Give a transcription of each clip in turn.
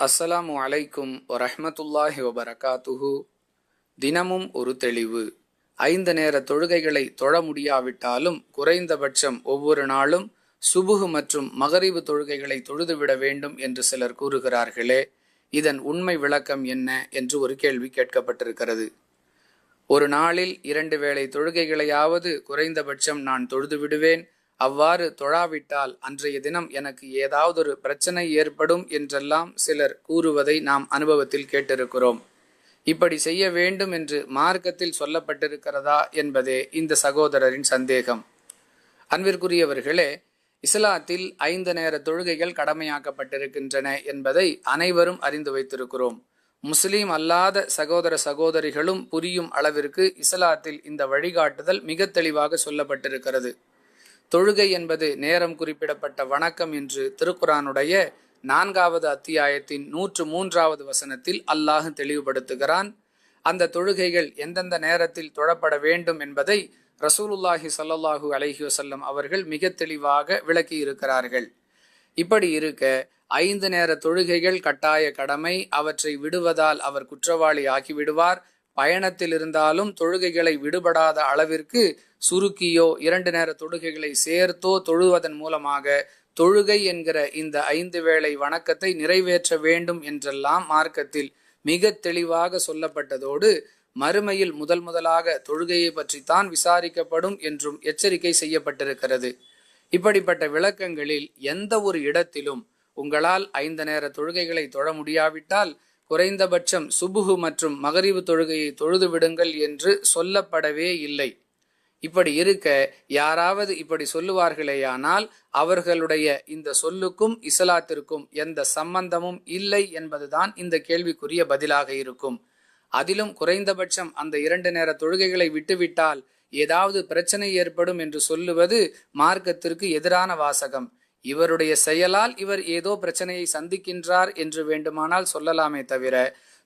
அஸ்ஸலாமு அலைக்கும் வரஹமத்துல்லாஹி வபரகாத்துஹு. தினமும் ஒரு தெளிவு. ஐந்து நேர தொழுகைகளை தொழ முடியாவிட்டாலும் குறைந்தபட்சம் ஒவ்வொரு நாளும் சுபுகு மற்றும் மகரிவு தொழுகைகளை தொழுதுவிட வேண்டும் என்று சிலர் கூறுகிறார்களே. இதன் உண்மை விளக்கம் என்ன என்று ஒரு கேள்வி கேட்கப்பட்டிருக்கிறது. ஒரு நாளில் இரண்டு வேளை தொழுகைகளையாவது குறைந்தபட்சம் நான் தொழுது விடுவேன் அவ்வாறு தொழாவிட்டால் அன்றைய தினம் எனக்கு ஏதாவதொரு பிரச்சனை ஏற்படும் என்றெல்லாம் சிலர் கூறுவதை நாம் அனுபவத்தில் கேட்டிருக்கிறோம். இப்படி செய்ய வேண்டும் என்று மார்க்கத்தில் சொல்லப்பட்டிருக்கிறதா என்பதே இந்த சகோதரரின் சந்தேகம். அன்பிற்குரியவர்களே இஸ்லாத்தில் ஐந்து நேர தொழுகைகள் கடமையாக்கப்பட்டிருக்கின்றன என்பதை அனைவரும் அறிந்து வைத்திருக்கிறோம். முஸ்லீம் அல்லாத சகோதர சகோதரிகளும் புரியும் அளவிற்கு இஸ்லாத்தில் இந்த வழிகாட்டுதல் மிக தெளிவாக சொல்லப்பட்டிருக்கிறது. தொழுகை என்பது நேரம் குறிப்பிடப்பட்ட வணக்கம் என்று திருக்குரானுடைய நான்காவது அத்தியாயத்தின் நூற்று மூன்றாவது வசனத்தில் அல்லாஹ் தெளிவுபடுத்துகிறான். அந்த தொழுகைகள் எந்தெந்த நேரத்தில் தொழப்பட வேண்டும் என்பதை ரசூலுல்லாஹி சல்லாஹூ அலஹி வசல்லம் அவர்கள் மிக தெளிவாக விளக்கி இருக்கிறார்கள். இப்படி இருக்க ஐந்து நேர தொழுகைகள் கட்டாய கடமை அவற்றை விடுவதால் அவர் குற்றவாளி ஆகிவிடுவார். பயணத்தில் இருந்தாலும் தொழுகைகளை விடுபடாத அளவிற்கு சுருக்கியோ இரண்டு நேர தொழுகைகளை சேர்த்தோ தொழுவதன் மூலமாக தொழுகை என்கிற இந்த ஐந்து வேளை வணக்கத்தை நிறைவேற்ற வேண்டும் என்றெல்லாம் மார்க்கத்தில் மிக தெளிவாக சொல்லப்பட்டதோடு மறுமையில் முதல் முதலாக தொழுகையை பற்றித்தான் விசாரிக்கப்படும் என்றும் எச்சரிக்கை செய்யப்பட்டிருக்கிறது. இப்படிப்பட்ட விளக்கங்களில் எந்த ஒரு இடத்திலும் உங்களால் ஐந்து நேர தொழுகைகளை தொழ முடியாவிட்டால் குறைந்தபட்சம் சுபுகு மற்றும் மகரிவு தொழுகையை தொழுது விடுங்கள் என்று சொல்லப்படவே இல்லை. இப்படி இருக்க யாராவது இப்படி சொல்லுவார்களேயானால் அவர்களுடைய இந்த சொல்லுக்கும் இஸ்லாத்திற்கும் எந்த சம்பந்தமும் இல்லை என்பதுதான் இந்த கேள்விக்குரிய பதிலாக இருக்கும். அதிலும் குறைந்தபட்சம் அந்த இரண்டு நேர தொழுகைகளை விட்டுவிட்டால் ஏதாவது பிரச்சனை ஏற்படும் என்று சொல்லுவது மார்க்கத்திற்கு எதிரான வாசகம். இவருடைய செயலால் இவர் ஏதோ பிரச்சனையை சந்திக்கின்றார் என்று வேண்டுமானால் சொல்லலாமே தவிர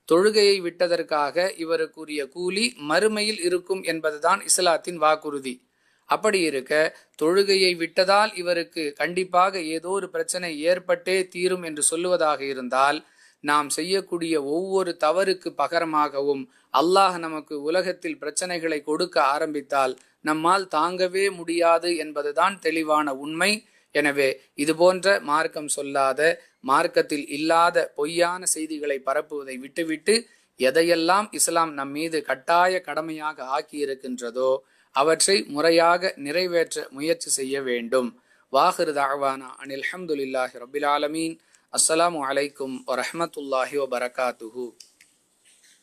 தொழுகையை விட்டதற்காக இவருக்குரிய கூலி மறுமையில் இருக்கும் என்பதுதான் இஸ்லாத்தின் வாக்குறுதி. அப்படி இருக்க தொழுகையை விட்டதால் இவருக்கு கண்டிப்பாக ஏதோ ஒரு பிரச்சனை ஏற்பட்டே தீரும் என்று சொல்லுவதாக இருந்தால் நாம் செய்யக்கூடிய ஒவ்வொரு தவறுக்கு பகரமாகவும் அல்லாஹ் நமக்கு உலகத்தில் பிரச்சனைகளை கொடுக்க ஆரம்பித்தால் நம்மால் தாங்கவே முடியாது என்பதுதான் தெளிவான உண்மை. எனவே இதுபோன்ற மார்க்கம் சொல்லாத மார்க்கத்தில் இல்லாத பொய்யான செய்திகளை பரப்புவதை விட்டுவிட்டு எதையெல்லாம் இஸ்லாம் நம் மீது கட்டாய கடமையாக ஆக்கியிருக்கின்றதோ அவற்றை முறையாக நிறைவேற்ற முயற்சி செய்ய வேண்டும். வாஹிரு தாழ்வானா அனில் அஹமதுல்லாஹி ரபில் ஆலமீன். அஸ்ஸலாமு அலைக்கும் வரஹமத்துல்லாஹி வபரகாத்துஹூ.